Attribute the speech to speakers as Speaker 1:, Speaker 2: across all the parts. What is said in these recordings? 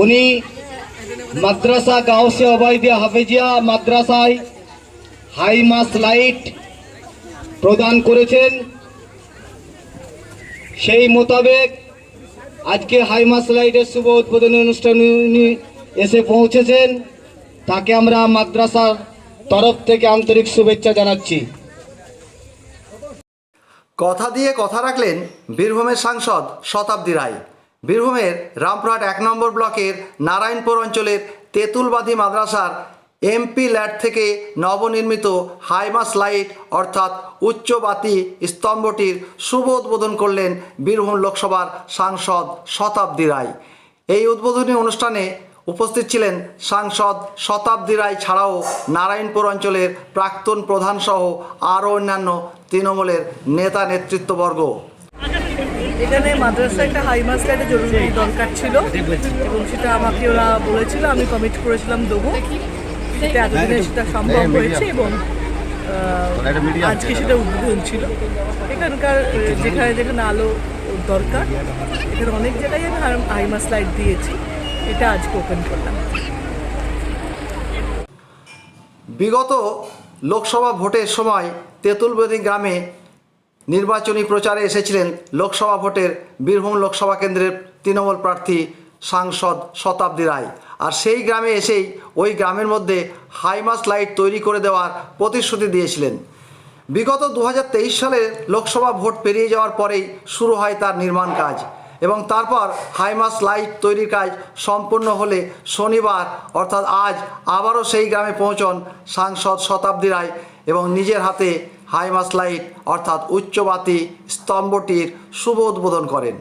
Speaker 1: উনি মাদ্রাসা গাউসে অবৈদিয়া হাফেজিয়া মাদ্রাসায় হাই মাস লাইট প্রদান করেছেন। সেই মোতাবেক আজকে হাই মাস লাইটের শুভ উদ্বোধনী অনুষ্ঠান এসে পৌঁছেছেন, তাকে আমরা মাদ্রাসার তরফ থেকে আন্তরিক শুভেচ্ছা জানাচ্ছি।
Speaker 2: কথা দিয়ে কথা রাখলেন বীরভূমের সাংসদ শতাব্দী রায়। বীরভূমের রামপুরহাট এক নম্বর ব্লকের নারায়ণপুর অঞ্চলের তেঁতুলবাদী মাদ্রাসার এমপি ল্যাড থেকে নবনির্মিত হাইমাস লাইট অর্থাৎ উচ্চবাতি স্তম্ভটির শুভ উদ্বোধন করলেন বীরভূম লোকসভার সাংসদ শতাব্দী রায়। এই উদ্বোধনী অনুষ্ঠানে উপস্থিত ছিলেন সাংসদ শতাব্দী রায় ছাড়াও নারায়ণপুর অঞ্চলের প্রাক্তন প্রধানসহ আরও অন্যান্য তৃণমূলের নেতা নেতৃত্ববর্গ।
Speaker 3: এখানে মাদ্রাসা একটা হাই মাস লাইটের জরুরি দরকার ছিল এবং সেটা আমাকে ওরা বলেছিল আমি কমিট করেছিলাম দেবো। সেটা এতদিনে সেটা সম্ভব হয়েছে এবং আজকে সেটা উদ্বোধন ছিল। এখানকার যেখানে যেখানে আলো দরকার এখানে অনেক জায়গায় আমি হাই মাস লাইট দিয়েছি। এটা আজকে ওপেন করলাম।
Speaker 2: বিগত লোকসভা ভোটের সময় তেঁতুলবেদী গ্রামে নির্বাচনী প্রচারে এসেছিলেন লোকসভা ভোটের বীরভূম লোকসভা কেন্দ্রের তৃণমূল প্রার্থী সাংসদ শতাব্দী রায়। আর সেই গ্রামে এসেই ওই গ্রামের মধ্যে হাইমাস লাইট তৈরি করে দেওয়ার প্রতিশ্রুতি দিয়েছিলেন। বিগত দু সালের লোকসভা ভোট পেরিয়ে যাওয়ার পরেই শুরু হয় তার নির্মাণ কাজ। এবং তারপর হাইমাস লাইট তৈরির কাজ সম্পূর্ণ হলে শনিবার অর্থাৎ আজ আবারও সেই গ্রামে পৌঁছন সাংসদ শতাব্দী রায় এবং নিজের হাতে হাইমাস লাইট অর্থাৎ উচ্চবাতি স্তম্ভটির শুভ উদ্বোধন করেন।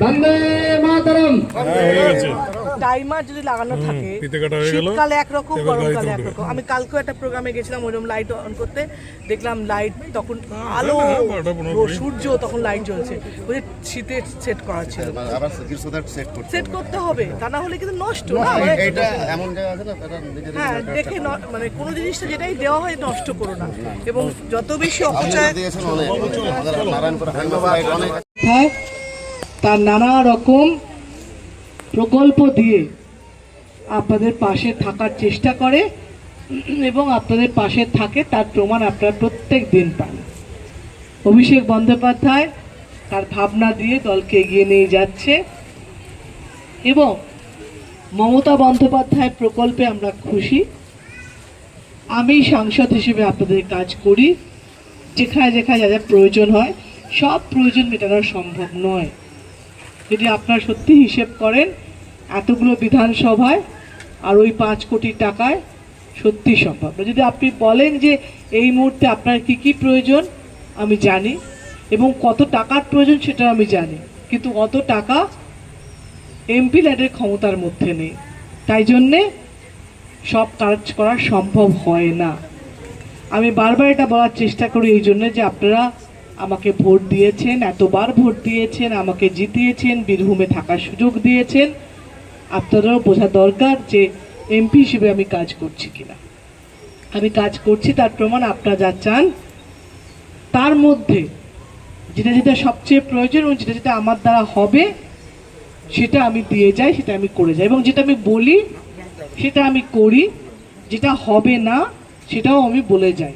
Speaker 1: বন্দে মাতারাম
Speaker 3: টাইমার যদি লাগানো থাকে
Speaker 4: ফিতে কাটা হয়ে গেল।
Speaker 3: শীতকালে একরকম গরমকালে একরকম। আমি কালকেও একটা প্রোগ্রামে গেছিলাম ওইরকম লাইট অন করতে। দেখলাম লাইট তখন আলো
Speaker 4: হ্যাঁ, পনেরো
Speaker 3: ও
Speaker 4: কুড়ি।
Speaker 3: সূর্য তখন লাইট জ্বলছে। ওই শীতে সেট করা ছিল।
Speaker 5: আবার সেট করতে
Speaker 3: হবে। তা না হলে কিন্তু নষ্ট না। মানে-
Speaker 5: এইটা এমন জায়গা আছে না তারা নিজেদের
Speaker 3: হ্যাঁ দেখে ন- মানে কোনো জিনিসটা যেটাই দেওয়া হয় নষ্ট করো না। এবং যত বেশি অপচয়
Speaker 1: হয় তার নানা রকম প্রকল্প দিয়ে আপনাদের পাশে থাকার চেষ্টা করে এবং আপনাদের পাশে থাকে তার প্রমাণ আপনারা প্রত্যেক দিন পান। অভিষেক বন্দ্যোপাধ্যায় তার ভাবনা দিয়ে দলকে এগিয়ে নিয়ে যাচ্ছে এবং মমতা বন্দ্যোপাধ্যায় প্রকল্পে আমরা খুশি। আমি সাংসদ হিসেবে আপনাদের কাজ করি। যেখানে যেখানে যা যা প্রয়োজন হয়, সব প্রয়োজন মেটানো সম্ভব নয়। যদি আপনারা সত্যি হিসেব করেন এতগুলো বিধানসভায় আর ওই পাঁচ কোটি টাকায় সত্যি সম্ভব যদি আপনি বলেন যে এই মুহূর্তে আপনার কি কি প্রয়োজন, আমি জানি। এবং কত টাকার প্রয়োজন সেটা আমি জানি। কিন্তু অত টাকা এমপি ল্যাডের ক্ষমতার মধ্যে নেই। তাই জন্যে সব কাজ করা সম্ভব হয় না। আমি বারবার এটা বলার চেষ্টা করি এই জন্য যে আপনারা আমাকে ভোট দিয়েছেন, এতবার ভোট দিয়েছেন, আমাকে জিতিয়েছেন, বীরভূমে থাকার সুযোগ দিয়েছেন। আপনারাও বোঝা দরকার যে এমপি হিসেবে আমি কাজ করছি কিনা। আমি কাজ করছি, তার প্রমাণ আপনারা যা চান, তার মধ্যে যেটা যেটা সবচেয়ে প্রয়োজন এবং যেটা যেটা আমার দ্বারা হবে, সেটা আমি দিয়ে যাই, সেটা আমি করে যাই এবং যেটা আমি বলি, সেটা আমি করি, যেটা হবে না, সেটাও আমি বলে যাই।